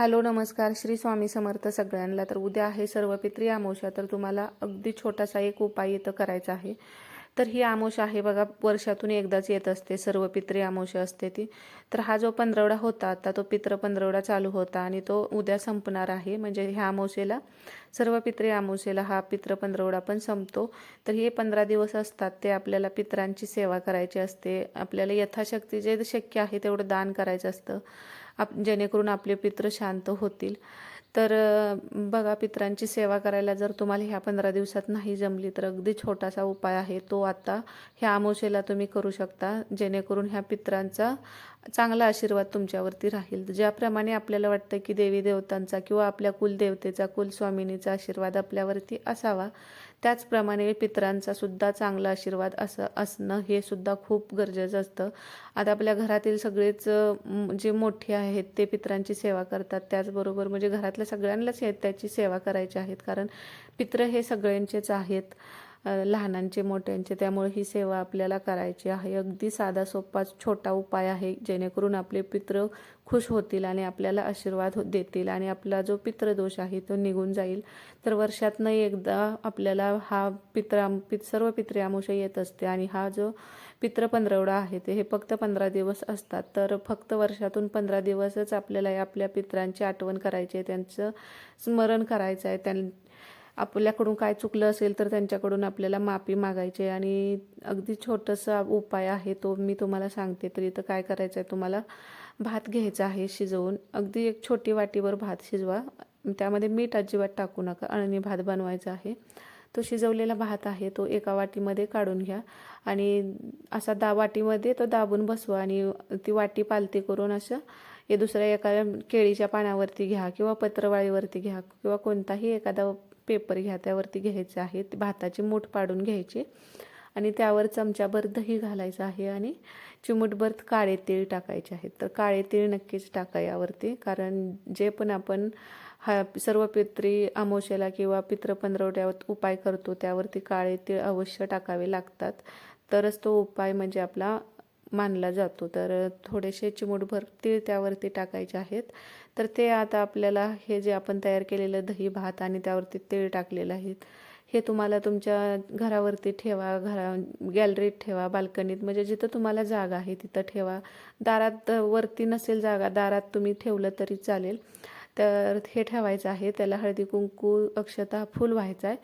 Hello नमस्कार. श्री स्वामी समर्थ सगळ्यांना. तर उद्या आहे सर्व पित्री आमोशा. तर तुम्हाला अगदी छोटासा एक उपाय इथं करायचा आहे. तर ही आमोशा आहे बघा वर्षातून एकदाच येत असते. सर्व पित्री अमावस्या असते ती. तर हा जो पंधरवडा होता आता तो पित्र पंधरवडा चालू होता आणि तो उद्या संपणार आहे. म्हणजे ह्या आमोशेला सर्व पित्री आमोशेला हा पित्र पंधरवडा पण संपतो. तर हे पंधरा दिवस असतात ते आपल्याला पित्रांची सेवा करायची असते. आपल्याला यथाशक्ती जे शक्य आहे तेवढं दान करायचं असतं. आप जेणेकरून आपले पित्र शांत होतील. तर बघा पित्रांची सेवा करायला जर तुम्हाला ह्या पंधरा दिवसात नाही जमली तर अगदी छोटासा उपाय आहे. तो आता ह्या अमावशेला तुम्ही करू शकता जेणेकरून ह्या पित्रांचा चांगला आशीर्वाद तुमच्यावरती राहील. ज्याप्रमाणे आपल्याला वाटतं की देवी देवतांचा किंवा आपल्या कुलदेवतेचा कुलस्वामिनीचा आशीर्वाद आपल्यावरती असावा त्याचप्रमाणे पित्रांचा सुद्धा चांगला आशीर्वाद असं असणं हे सुद्धा खूप गरजेचं असतं. आता आपल्या घरातील सगळेच जे मोठे आहेत ते पित्रांची सेवा करतात. त्याचबरोबर म्हणजे घरातल्या सगळ्यांनाच त्याची सेवा करायची आहेत. कारण पित्र हे सगळ्यांचेच आहेत. लहानांचे मोठ्यांचे त्यामुळे ही सेवा आपल्याला करायची आहे. अगदी साधा सोपा छोटा उपाय आहे जेणेकरून आपले पित्र खुश होतील आणि आपल्याला आशीर्वाद हो- देतील आणि आपला जो पित्रदोष आहे तो निघून जाईल. तर वर्षातनं एकदा आपल्याला हा पित्रा पित सर्व पित्रे अमावस्या येत असते आणि हा जो पित्र पंधरवडा आहे ते हे फक्त पंधरा दिवस असतात. तर फक्त वर्षातून पंधरा दिवसच आपल्याला आपल्या पित्रांची आठवण करायची आहे त्यांचं स्मरण करायचं आहे त्यां आपल्याकडून काय चुकलं असेल तर त्यांच्याकडून आपल्याला माफी मागायची आणि अगदी छोटंसं उपाय आहे तो मी तुम्हाला सांगते. तर इथं काय करायचं आहे तुम्हाला भात घ्यायचा आहे शिजवून. अगदी एक छोटी वाटीवर भात शिजवा. त्यामध्ये मीठ अजिबात टाकू नका. अळणी भात बनवायचा आहे. तो शिजवलेला भात आहे तो एका वाटीमध्ये काढून घ्या. आणि असा दा वाटीमध्ये तो दाबून बसवा आणि ती वाटी पालती करून असं हे दुसऱ्या एका केळीच्या पानावरती घ्या किंवा पत्रवाळीवरती घ्या किंवा कोणताही एखादा पेपर घ्या त्यावरती घ्यायचं आहे भाताची मूठ पाडून घ्यायची. आणि त्यावर चमच्याभर दही घालायचं आहे आणि चिमूटभर काळे तीळ टाकायचे आहेत. तर काळे तीळ नक्कीच टाका यावरती. कारण जे पण आपण हा सर्व पित्री अमावस्याला किंवा पित्र पंधरवड्यावर उपाय करतो त्यावरती काळे तीळ अवश्य टाकावे लागतात. तरच तो उपाय म्हणजे आपला मानला जातो. तर थोडेसे चिमूटभर तीळ त्यावरती टाकायचे आहेत. तर ते आता आपल्याला हे जे आपण तयार केलेलं दही भात आणि त्यावरती तीळ टाकलेलं आहे. हे तुम्हाला तुमच्या घरावरती ठेवा घरा गॅलरीत ठेवा बाल्कनीत म्हणजे जिथं तुम्हाला जागा आहे तिथं ठेवा. दारात वरती नसेल जागा दारात तुम्ही ठेवलं तरी चालेल. तर हे ठेवायचं आहे. त्याला हळदी कुंकू अक्षता फूल व्हायचं आहे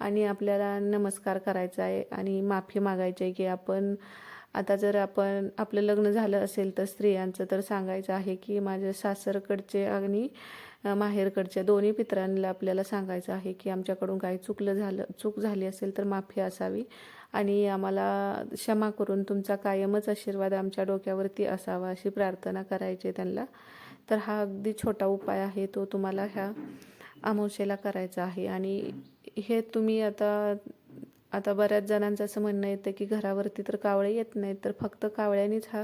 आणि आपल्याला नमस्कार करायचा आहे आणि माफी मागायची आहे की आपण आता जर आपण आपलं लग्न झालं असेल तर स्त्रियांचं तर सांगायचं आहे की माझ्या सासरकडचे आणि माहेरकडच्या दोन्ही पित्रांना आपल्याला सांगायचं आहे की आमच्याकडून काही चुकलं झालं चूक झाली असेल तर माफी असावी आणि आम्हाला क्षमा करून तुमचा कायमच आशीर्वाद आमच्या डोक्यावरती असावा अशी प्रार्थना करायची आहे त्यांना. तर हा अगदी छोटा उपाय आहे तो तुम्हाला ह्या अमावशेला करायचा आहे आणि हे तुम्ही आता आता बऱ्याच जणांचं असं म्हणणं येतं की घरावरती तर कावळे येत नाहीत तर फक्त कावळ्यांनीच हा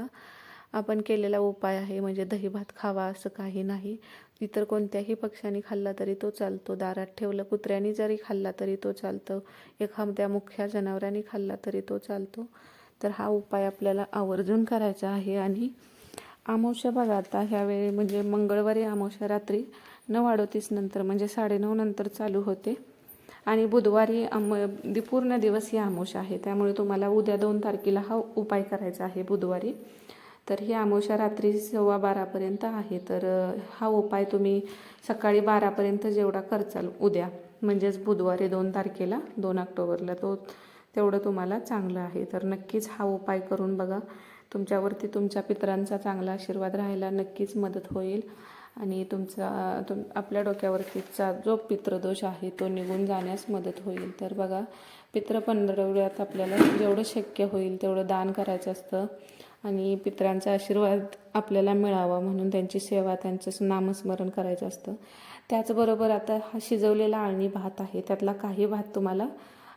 आपण केलेला उपाय आहे. म्हणजे दही भात खावा असं काही नाही. इतर कोणत्याही पक्ष्याने खाल्ला तरी तो चालतो. दारात ठेवलं कुत्र्याने जरी खाल्ला तरी तो चालतो. एखाद्या मुख्या जनावरांनी खाल्ला तरी तो चालतो. तर हा उपाय आपल्याला आवर्जून करायचा आहे. आणि आमावश्या बघा आता ह्यावेळी म्हणजे मंगळवारी आमावश्या रात्री नऊ अडोतीस नंतर म्हणजे साडेनऊ नंतर चालू होते. आणि बुधवारी अम दि पूर्ण दिवस ही अमावस्या आहे. त्यामुळे तुम्हाला उद्या दोन तारखेला हा उपाय करायचा आहे बुधवारी. तर ही आमोशा रात्री सव्वा बारापर्यंत आहे. तर हा उपाय तुम्ही सकाळी बारापर्यंत जेवढा करचाल उद्या म्हणजेच बुधवारी दोन तारखेला दोन ऑक्टोबरला तो तेवढं तुम्हाला चांगलं आहे. तर नक्कीच हा उपाय करून बघा. तुमच्यावरती तुमच्या पितरांचा चांगला आशीर्वाद राहायला नक्कीच मदत होईल. आणि तुमचा तुम आपल्या डोक्यावरतीचा जो पितृदोष आहे तो निघून जाण्यास मदत होईल. तर बघा पित्र पंधरवड्यात आपल्याला जेवढं शक्य होईल तेवढं दान करायचं असतं आणि पितरांचा आशीर्वाद आपल्याला मिळावा म्हणून त्यांची सेवा त्यांचं नामस्मरण करायचं असतं. त्याचबरोबर आता हा शिजवलेला आळणी भात आहे त्यातला काही भात तुम्हाला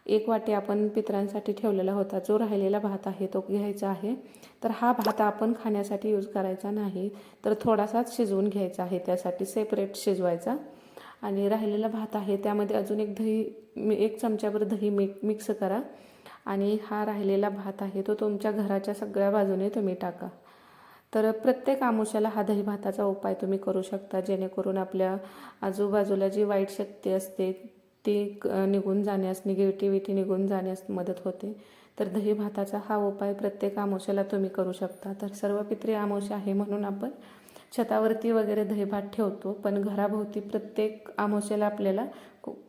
एक वाटी आपण पितरांसाठी ठेवलेला होता. जो राहिलेला भात आहे तो घ्यायचा आहे. तर हा भात आपण खाण्यासाठी यूज करायचा नाही. तर थोडासाच शिजवून घ्यायचा आहे. त्यासाठी सेपरेट शिजवायचा. आणि राहिलेला भात आहे त्यामध्ये अजून एक दही मी- एक चमच्याभर दही मी मिक्स करा. आणि हा राहिलेला भात आहे तो तुमच्या घराच्या सगळ्या बाजूने तुम्ही टाका. तर प्रत्येक आमुष्याला हा दही भाताचा उपाय तुम्ही करू शकता. जेणेकरून आपल्या आजूबाजूला जी वाईट शक्ती असते ती क- निघून जाण्यास निगेटिव्हिटी निघून जाण्यास मदत होते. तर दही भाताचा हा उपाय प्रत्येक आमोशाला तुम्ही करू शकता. तर सर्व पित्री आमुष्य आहे म्हणून आपण छतावरती वगैरे दहीभात ठेवतो. पण घराभोवती प्रत्येक आमोशाला आपल्याला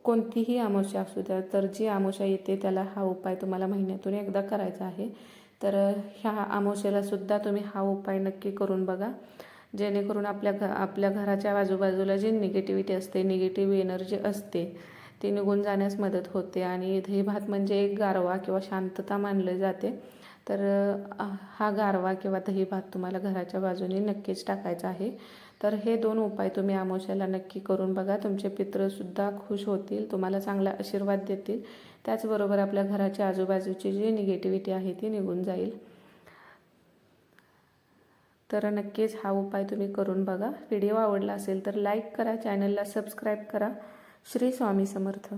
कोणतीही आमोशा असू द्या तर जी आमोशा येते त्याला हा उपाय तुम्हाला महिन्यातून एकदा करायचा आहे. तर ह्या आमोशेला सुद्धा तुम्ही हा उपाय नक्की करून बघा. जेणेकरून आपल्या घ आपल्या घराच्या आजूबाजूला जी निगेटिव्हिटी असते निगेटिव्ह एनर्जी असते ती निघून जाण्यास मदत होते आणि हे भात म्हणजे एक गारवा किंवा शांतता मानले जाते. तर हा गारवा किंवा दही भात तुम्हाला घराच्या बाजूने नक्कीच टाकायचा आहे. तर हे दोन उपाय तुम्ही आमोशाला नक्की करून बघा. तुमचे पित्रसुद्धा खुश होतील तुम्हाला चांगला आशीर्वाद देतील. त्याचबरोबर आपल्या घराच्या आजूबाजूची जी निगेटिव्हिटी आहे ती निघून जाईल. तर नक्कीच हा उपाय तुम्ही करून बघा. व्हिडिओ आवडला असेल तर लाईक करा चॅनलला सबस्क्राईब करा. श्री स्वामी समर्थ.